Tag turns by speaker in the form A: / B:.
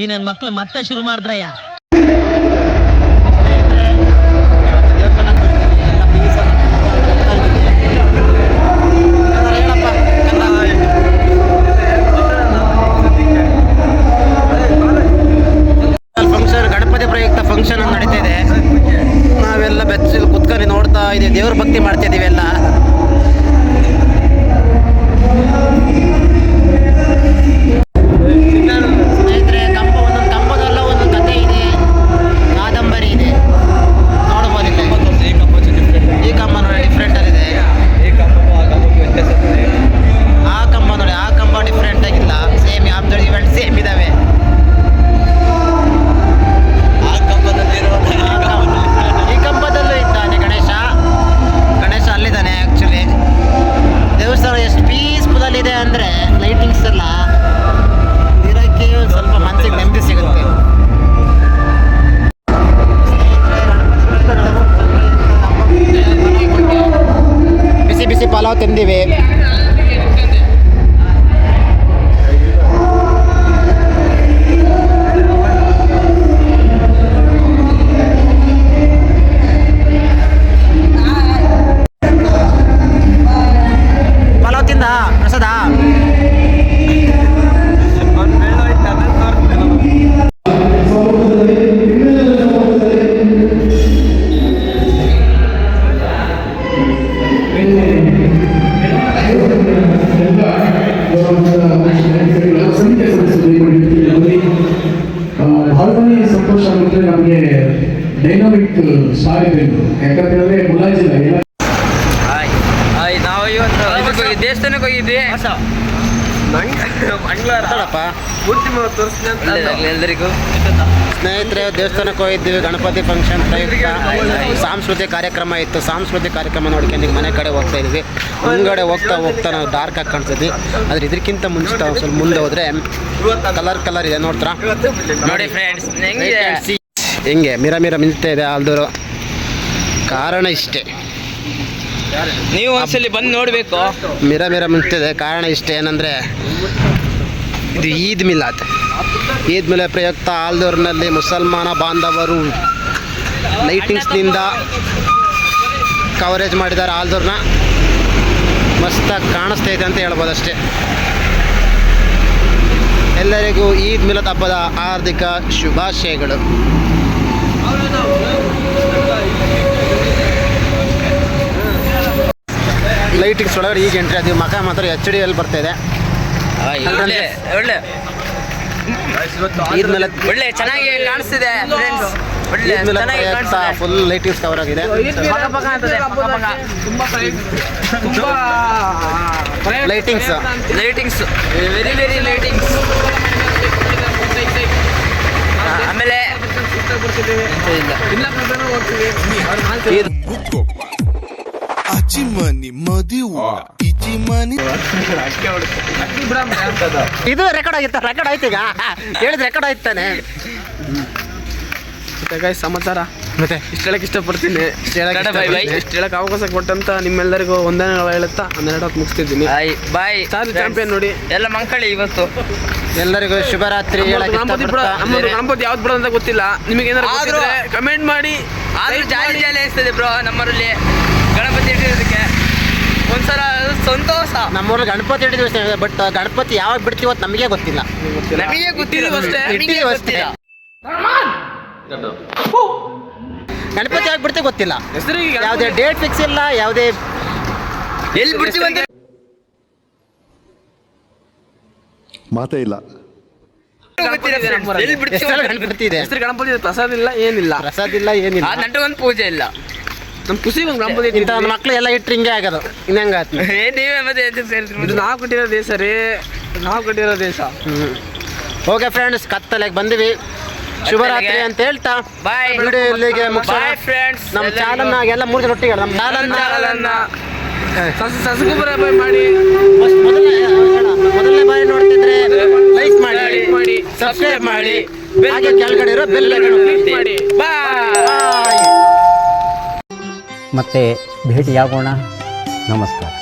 A: ಈ ನನ್ನ ಮಕ್ಳು ಮತ್ತೆ ಶುರು ಮಾಡಿದ್ರಯ್ಯ.
B: ನಡೀತಾ ಇದೆ. ನಾವೆಲ್ಲ ಬೆಚ್ಚಲು ಕುತ್ಕೊಂಡು ನೋಡ್ತಾ ಇದೆ ದೇವ್ರ ಭಕ್ತಿ ಮಾಡ್ತಾ ಇದೀವಿ ಎಲ್ಲ.
C: ಡೈನಾಮಿಕ್ ಯಾಕಂತ ಮುಲಾಜಿಲ್ಲ
D: ಹಾಯ್. ನಾವು ಇವತ್ತು ಹೋಗಿ- ದೇವಸ್ಥಾನಕ್ಕೆ ಹೋಗಿದ್ವಿ.
B: ಸ್ನೇಹಿತರೆ ದೇವಸ್ಥಾನಕ್ಕೆ ಹೋಗಿದ್ದೀವಿ. ಗಣಪತಿ ಫಂಕ್ಷನ್ ಪ್ರಯುಕ್ತ ಸಾಂಸ್ಕೃತಿಕ ಕಾರ್ಯಕ್ರಮ ಇತ್ತು. ಸಾಂಸ್ಕೃತಿಕ ಕಾರ್ಯಕ್ರಮ ನೋಡ್ಕೊಂಡು ಮನೆ ಕಡೆ ಹೋಗ್ತಾ ಇದೀವಿ ಮುಂದ್ಗಡೆ ಹೋಗ್ತಾ ಹೋಗ್ತಾ ನಾವು ಡಾರ್ಕ್ ಆಗಿ ಕಾಣ್ತಿದ್ವಿ. ಆದ್ರೆ ಇದಕ್ಕಿಂತ ಮುಂಚಿತ ಸ್ವಲ್ಪ ಮುಂದೆ ಹೋದ್ರೆ ಕಲರ್ ಕಲರ್ ಇದೆ. ನೋಡ್ತಾರ?
D: ನೋಡಿ ಫ್ರೆಂಡ್ಸ್
B: ಹಿಂಗೆ ಮಿರ ಮಿರ ಮಿಂಚ್ತಾ ಇದೆ ಆಲ್ದೂರು. ಕಾರಣ ಇಷ್ಟೇ.
D: ನೀವು ಒಂದ್ಸಲಿ ಬಂದು ನೋಡ್ಬೇಕು.
B: ಮಿರ ಮಿರ ಮಿಂಚ್ತಿದೆ ಕಾರಣ ಇಷ್ಟೇ ಏನಂದರೆ ಇದು ಈದ್ ಮಿಲಾದ್. ಈದ್ ಮಿಲಾದ್ ಪ್ರಯುಕ್ತ ಆಲ್ದೂರಿನಲ್ಲಿ ಮುಸಲ್ಮಾನ ಬಾಂಧವರು ಲೈಟಿಂಗ್ಸ್ನಿಂದ ಕವರೇಜ್ ಮಾಡಿದ್ದಾರೆ ಆಲ್ದೂರ್ನ. ಮಸ್ತಾಗಿ ಕಾಣಿಸ್ತಾ ಇದೆ ಅಂತ ಹೇಳ್ಬೋದು ಅಷ್ಟೇ ಎಲ್ಲರಿಗೂ ಈದ್ ಮಿಲಾದ್ ಹಬ್ಬದ ಹಾರ್ದಿಕ ಶುಭಾಶಯಗಳು. ಲೈಟಿಂಗ್ಸ್ ಒಳಗಡೆ ಈಗ ಎಂಟ್ರಿ ಆದೀವಿ. ಮಕ ಮಾತ್ರ ಎಚ್ ಡಿ ಎಲ್ಲಿ ಬರ್ತಾ ಇದೆ.
D: ಒಳ್ಳೆ ಒಳ್ಳೆ. ಒಳ್ಳೆ ಚೆನ್ನಾಗಿ ಕಾಣಿಸ್ತಿದೆ ಫ್ರೆಂಡ್ಸ್ ಒಳ್ಳೆ ಚೆನ್ನಾಗಿ
B: ಫುಲ್ ಲೈಟಿಂಗ್ಸ್ ಕವರ್ ಆಗಿದೆ.
D: ಪಕ ಪಕ ಅಂತದೆ ಪಕ ಪಕ
B: lightings
D: lightings very very lightings ಆಮೇಲೆ ಇಲ್ಲ.
B: ಈದ್
E: ಅಚಿಮನಿ ಇಚ್ಚಿ ಇಚಿಮನಿ
B: ಇದು ರೆಕಾರ್ಡ್ ಆಗಿತ್ತ ರೆಕಾರ್ಡ್ ಆಯ್ತು ಈಗ. ಹೇಳಿದ್ ರೆಕಾರ್ಡ್ ಆಯ್ತಾನೆ
F: ಗಾಯ್ಸ್ ಸಮಾಚಾರ?
B: ಮತ್ತೆ?
F: ಇಷ್ಟು ಹೇಳಕ್ ಇಷ್ಟಪಡ್ತೀನಿ.
B: ಹೇಳಕ್.
F: ಇಷ್ಟು ಹೇಳಕ್ ಅವಕಾಶ ಕೊಟ್ಟಂತ ನಿಮ್ಮೆಲ್ಲರಿಗೂ ಒಂದನೇ ಹೇಳುತ್ತಾ ಹನ್ನೆರಡು ಹೊತ್ತು ಮುಗಿಸ್ತಿದ್ದೀನಿ.
D: ಬಾಯ್ ಬಾಯ್
F: ಸಾರಿ ಚಾಂಪಿಯನ್ ನೋಡಿ.
D: ಎಲ್ಲ ಮಂಕಳಿ ಇವತ್ತು.
B: ಎಲ್ಲರಿಗೂ ಶುಭರಾತ್ರಿ
F: ಗಣಪತಿ ಬಿಡ ನಮ್ಮದು ಗಣಪತಿ ಯಾವ್ದು ಬಿಡ ಅಂತ ಗೊತ್ತಿಲ್ಲ. ನಿಮಗೆ ಏನಾದ್ರು ಕಮೆಂಟ್ ಮಾಡಿ
D: ಆದ್ರೂ ಜಾಲಿ ಜಾಲಿ ಅನಿಸ್ತದೆ ಬ್ರೋ ನಮ್ಮರಲ್ಲಿ. ಗಣಪತಿ ಇಟ್ಟಿರೋದಕ್ಕೆ. ಒಂದ್ಸಲ ಸಂತೋಷ.
B: ನಮ್ಮೂರ ಗಣಪತಿ ಇಟ್ಟಿದ್ವಿ ದಿವಸ ಬಟ್ ಗಣಪತಿ ಯಾವಾಗ ಬಿಡ್ತೀವೋ ಅಂತ ನಮಗೆ ಗೊತ್ತಿಲ್ಲ.
D: ನಮಗೆ ಗೊತ್ತಿಲ್ಲ
F: ಅಷ್ಟೇ.
B: ಅಷ್ಟೇ. ಗಣಪತಿ ಯಾವಾಗ ಬಿಡ್ತೀವಿ ಗೊತ್ತಿಲ್ಲ. ಯಾವುದೇ ಡೇಟ್ ಫಿಕ್ಸ್ ಇಲ್ಲ ಯಾವುದೇ
D: ಎಲ್ಲಿ ಬಿಡ್ತೀವಿ ಅಂತ
E: ಮಾತೇ ಇಲ್ಲ.
B: ಗಣಪತಿ ಇದೆ
F: ಗಣಪತಿ ಪ್ರಸಾದ ಇಲ್ಲ ಏನಿಲ್ಲ.
B: ಪ್ರಸಾದ ಇಲ್ಲ ಏನಿಲ್ಲ.
D: ನಂಟು ಒಂದು ಪೂಜೆ ಇಲ್ಲ.
F: ನಮ್ ಖುಷಿ ಒಂದು ಗಣಪತಿ
B: ಇಂಥ ಒಂದು ಮಕ್ಳು ಎಲ್ಲ ಇಟ್ಟರೆ ಹಿಂಗೆ ಆಗೋದು. ಇನ್ನಂಗಾತ್
D: ಏ ನೀವೇ ಮತ್ತೆ ಎದ್ದು
F: ಇದು ನಾವು ಕಟ್ಟಿರೋ ದೇಶ ರೀ. ನಾವು ಕಟ್ಟಿರೋ ದೇಶ.
B: ಓಕೆ ಫ್ರೆಂಡ್ಸ್ ಕತ್ತಲೆಗೆ ಬಂದಿವಿ. ಶುಭರಾತ್ರಿ ಅಂತ ಹೇಳ್ತಾ
D: ಬಾಯ್
B: ವಿಡಿಯೋ ಇಲ್ಲಿಗೆ ಮುಗಿಸೋಣ.
D: ಬಾಯ್ ಫ್ರೆಂಡ್ಸ್
B: ನಮ್ಮ ಚಾನಲ್ನ ಎಲ್ಲ ಮೂರು ಜನ ಒಟ್ಟಿಗೆ ನಮ್ಮ ಚಾನಲ್ನ
F: ಚಾನಲನ್ನ ಸಸ- ಬಾಯ್ ಬೈ ಮಾಡಿ
B: ಮೊದಲನೇ ಮೊದಲನೇ ಬಾರಿ ನೋಡ್ತಿದ್ರೆ ಲೈಕ್ ಮಾಡಿ
F: ಮಾಡಿ
B: ಸಬ್ಸ್ಕ್ರೈಬ್ ಮಾಡಿ. ಹಾಗೆ ಕೆಳಗಡೆ ಇರೋ ಬೆಲ್
F: ಕ್ಲಿಕ್ ಮಾಡಿ.
D: ಬಾಯ್
G: ಮತ್ತೆ ಭೇಟಿಯಾಗೋಣ ನಮಸ್ಕಾರ